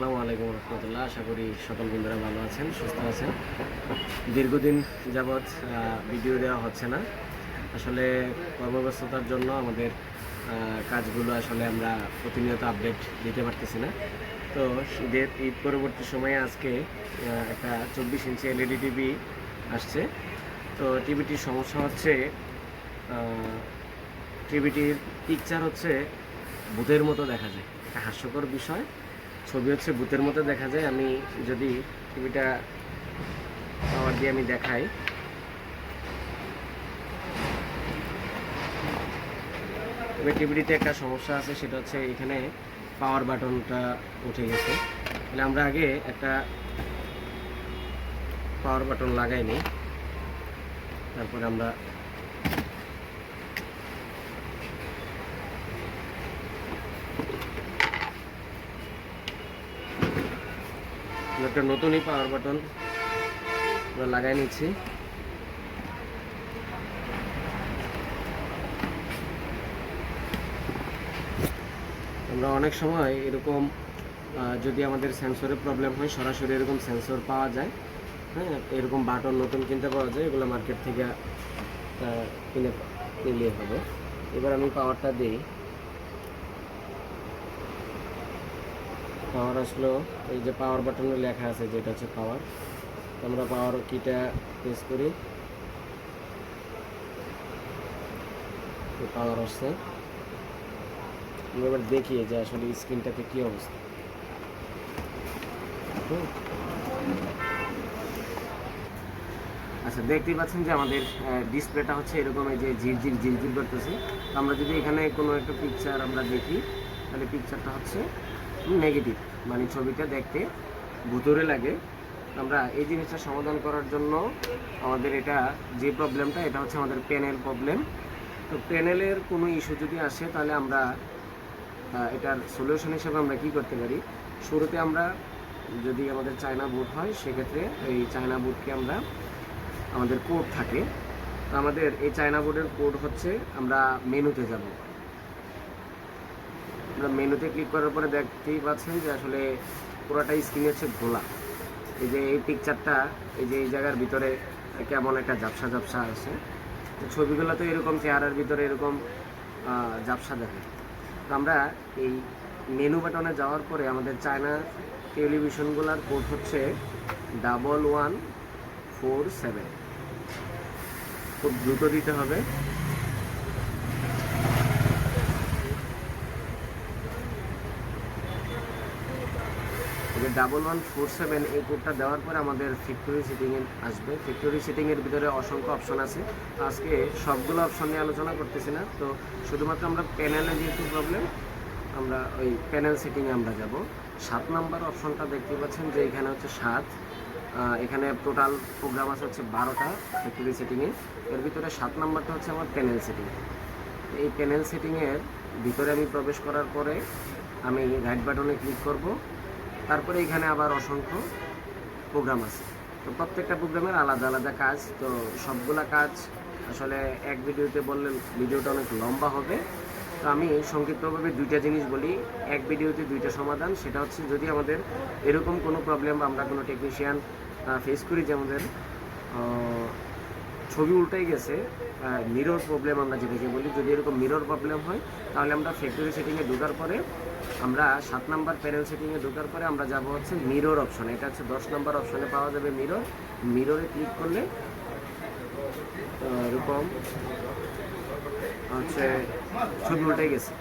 আসসালামু আলাইকুম রহমতুল্লাহ। আশা করি সকল বন্ধুরা ভালো আছেন, সুস্থ আছেন। দীর্ঘদিন যাবৎ ভিডিও দেওয়া হচ্ছে না। আসলে কর্মব্যস্ততার জন্য আমাদের কাজগুলো আসলে আমরা প্রতিনিয়ত আপডেট দিতে পারতেছি না। তো ঈদের, ঈদ পরবর্তী সময়ে আজকে একটা চব্বিশ ইঞ্চি এলইডি টিভি আসছে। তো টিভিটির সমস্যা হচ্ছে টিভিটির পিকচার হচ্ছে ভূতের মতো দেখা যায়। একটা হাস্যকর বিষয়। ছবি হচ্ছে ভূতের মতো দেখা যায়। আমি যদি টিভিটা পাওয়ার দিয়ে আমি দেখাই। তবে টিভিটিতে একটা সমস্যা আছে, সেটা হচ্ছে এখানে পাওয়ার বাটনটা উঠে গেছে। তাহলে আমরা আগে একটা পাওয়ার বাটন লাগাই নিই তারপরে আমরা একটা নতুনই পাওয়ার বাটন লাগাই নিচ্ছি। আমরা অনেক সময় এরকম যদি আমাদের সেন্সরের প্রবলেম হয়, সরাসরি এরকম সেন্সর পাওয়া যায়। হ্যাঁ এরকম বাটন নতুন কিনতে পাওয়া যায়, এগুলো মার্কেট থেকে কিনে নিলে হবে। এবার আমি পাওয়ারটা দিই। পাওয়ার আসলো, এই যে পাওয়ার বাটনে লেখা আছে যেটা হচ্ছে পাওয়ার আমরা পাওয়ার কিটা প্রেস করি। পাওয়ার আসছে। আমরা এবার দেখি যে আসলে স্ক্রিনটাতে কী অবস্থা। আচ্ছা দেখতেই পাচ্ছেন যে আমাদের ডিসপ্লেটা হচ্ছে এরকম এই যে ঝিরঝির ঝিরঝির করতেছে। আমরা যদি এখানে কোনো একটা পিকচার আমরা দেখি, তাহলে পিকচারটা হচ্ছে নেগেটিভ মানে ছবিটা দেখতে ভুতুরে লাগে। আমরা এই জিনিসটা সমাধান করার জন্য আমাদের এটা যে প্রবলেমটা এটা হচ্ছে আমাদের প্যানেল প্রবলেম তো প্যানেলের কোনো ইস্যু যদি আসে, তাহলে আমরা এটার সলিউশন হিসেবে আমরা কি করতে পারি? শুরুতে আমরা যদি আমাদের চায়না বুট হয়, সেক্ষেত্রে এই চায়না বুটকে আমরা, আমাদের কোড থাকে। আমাদের এই চায়না বোর্ডের কোড হচ্ছে, আমরা মেনুতে যাব। আমরা মেনুতে ক্লিক করার পরে দেখতেই পাচ্ছেন যে আসলে পুরোটাই স্ক্রিন হচ্ছে ঘোলা এই যে এই পিকচারটা এই যে এই জায়গার ভিতরে কেমন একটা ঝাপসা ঝাপসা আছে। ছবিগুলো তো এরকম, চেহারার ভিতরে এরকম ঝাপসা দেখে। তো আমরা এই মেনু বাটনে যাওয়ার পরে আমাদের চায়না টেলিভিশনগুলোর কোড হচ্ছে ডাবল ওয়ান ফোর সেভেন খুব দ্রুত দিতে হবে। ডাবল ওয়ান ফোর সেভেন এই কোডটা দেওয়ার পরে আমাদের ফ্যাক্টরি সেটিংয়ে আসবে। ফ্যাক্টরি সেটিংয়ের ভিতরে অসংখ্য অপশন আছে। আজকে সবগুলো অপশন নিয়ে আলোচনা করতেছি না। তো শুধুমাত্র আমরা প্যানেলে যেহেতু প্রবলেম আমরা ওই প্যানেল সিটিংয়ে আমরা যাব। সাত নাম্বার অপশনটা দেখতে পাচ্ছেন যে এখানে হচ্ছে সাত। এখানে টোটাল প্রোগ্রাম আছে হচ্ছে বারোটা ফ্যাক্টরি সেটিংয়ে এর ভিতরে সাত নাম্বারটা হচ্ছে আমার প্যানেল সেটিং এই প্যানেল সেটিংয়ের ভিতরে আমি প্রবেশ করার পরে আমি রাইট বাটনে ক্লিক করব। তারপরে এখানে আবার অসংখ্য প্রোগ্রাম আছে। তো প্রত্যেকটা প্রোগ্রামের আলাদা আলাদা কাজ। তো সবগুলা কাজ আসলে এক ভিডিওতে বললে ভিডিওটা অনেক লম্বা হবে। তো আমি সংক্ষিপ্তভাবে দুইটা জিনিস বলি। এক ভিডিওতে দুইটা সমাধান, সেটা হচ্ছে যদি আমাদের এরকম কোনো প্রবলেম আমরা কোনো টেকনিশিয়ান ফেস করি যে আমাদের ছবি উল্টাই গেছে মিরর প্রবলেম আমরা যেটাকে বলি, যদি এরকম মিরর প্রবলেম হয়, তাহলে আমরা ফ্যাক্টরি সেটিংয়ে ঢোকার পরে আমরা সাত নাম্বার প্যানেল সেটিংয়ে ঢোকার পরে আমরা যাব হচ্ছে মিরর অপশন এটা হচ্ছে দশ নাম্বার অপশনে পাওয়া যাবে মিরর মিররে ক্লিক করলে এরকম হচ্ছে ছবি উল্টে গেছে।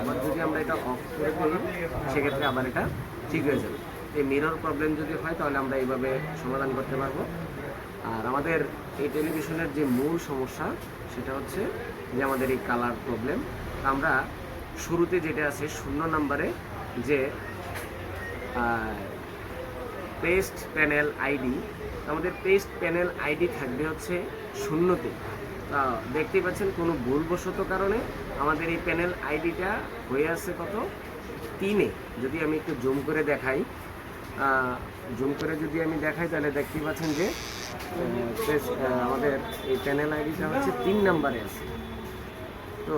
আবার যদি আমরা এটা অফ করে দিই সেক্ষেত্রে আবার এটা ঠিক হয়ে যাবে। এই মিরর প্রবলেম যদি হয়, তাহলে আমরা এইভাবে সমাধান করতে পারব। আর আমাদের এই টেলিভিশনের যে মূল সমস্যা, সেটা হচ্ছে যে আমাদের এই কালার প্রবলেম আমরা শুরুতে যেটা আছে, শূন্য নাম্বারে যে পেস্ট প্যানেল আইডি আমাদের পেস্ট প্যানেল আইডি থাকবে হচ্ছে শূন্যতে। তা দেখতেই পাচ্ছেন কোনো ভুলবশত কারণে আমাদের এই প্যানেল আইডিটা হয়ে আছে কত? তিনে। যদি আমি একটু জুম করে দেখাই জুম করে যদি আমি দেখাই, তাহলে দেখতেই পাচ্ছেন যে আমাদের এই প্যানেল আইডিটা হচ্ছে তিন নাম্বারে আছে। তো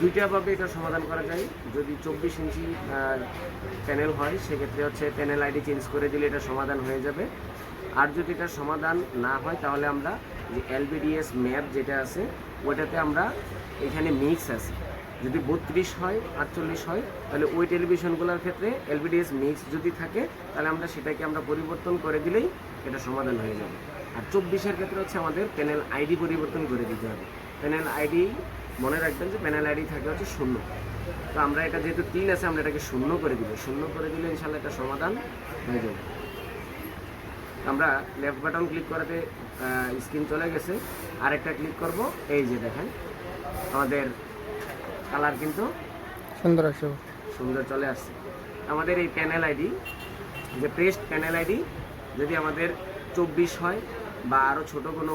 দুইটাভাবে এটা সমাধান করা যায়। যদি চব্বিশ ইঞ্চি প্যানেল হয়, সেক্ষেত্রে হচ্ছে প্যানেল আইডি চেঞ্জ করে দিলে এটা সমাধান হয়ে যাবে। আর যদি এটা সমাধান না হয়, তাহলে আমরা যে এলবিডিএস ম্যাপ যেটা আছে ওইটাতে আমরা এখানে মিক্স আছে। যদি বত্রিশ হয়, আটচল্লিশ হয়, তাহলে ওই টেলিভিশনগুলোর ক্ষেত্রে এলবিডিএস মিক্স যদি থাকে, তাহলে আমরা সেটাকে আমরা পরিবর্তন করে দিলেই এটা সমাধান হয়ে যাবে। আর চব্বিশের ক্ষেত্রে হচ্ছে আমাদের প্যানেল আইডি পরিবর্তন করে দিতে হবে। প্যানেল আইডি মনে রাখবেন যে প্যানেল আইডি থাকে হচ্ছে শূন্য। তো আমরা এটা যেহেতু তিন আছে, আমরা এটাকে শূন্য করে দিব। শূন্য করে দিলে ইনশাল্লাহ এটা সমাধান হয়ে যাবে। আমরা লেফট বাটন ক্লিক করাতে স্ক্রিন চলে গেছে। আরেকটা ক্লিক করব। এই যে দেখেন, আমাদের কালার কিন্তু সুন্দর আছে। সুন্দর চলে আসছে। আমাদের এই প্যানেল আইডি যে প্রেস্ট প্যানেল আইডি যদি আমাদের চব্বিশ হয় বা আরও ছোটো কোনো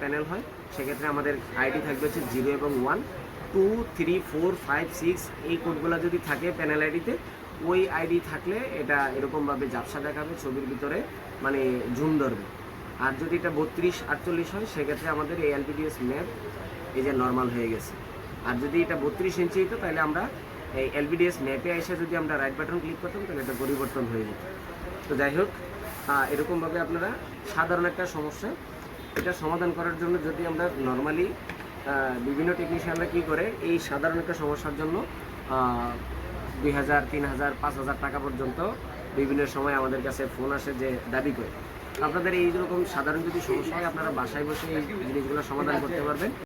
প্যানেল হয় সেক্ষেত্রে আমাদের আইডি থাকবে হচ্ছে জিরো এবং one two three four five six এই কোডগুলো যদি থাকে প্যানেল আইডিতে ওই আইডি থাকলে এটা এরকমভাবে ঝাপসা দেখাবে ছবির ভিতরে মানে ঝুম ধরবে। আর যদি এটা বত্রিশ আটচল্লিশ হয় সেক্ষেত্রে আমাদের এই এলপিডিএস ম্যাপ এই যে নর্মাল হয়ে গেছে। আর যদি এটা বত্রিশ ইঞ্চি হতো তাহলে আমরা এই এলবিডিএস ম্যাপে এসে যদি আমরা রাইট বাটন ক্লিক করতাম, তাহলে এটা পরিবর্তন হয়ে যেত। তো যাই হোক এরকমভাবে আপনারা সাধারণ একটা সমস্যা এটা সমাধান করার জন্য যদি আমরা নর্মালি বিভিন্ন টেকনিশিয়ানরা কী করে, এই সাধারণ একটা সমস্যার জন্য দুই হাজার, তিন হাজার, পাঁচ হাজার টাকা পর্যন্ত বিভিন্ন সময় আমাদের কাছে ফোন আসে যে দাবি করে। আপনাদের এইরকম সাধারণ যদি সমস্যা হয়, আপনারা বাসায় বসে এই জিনিসগুলো সমাধান করতে পারবেন।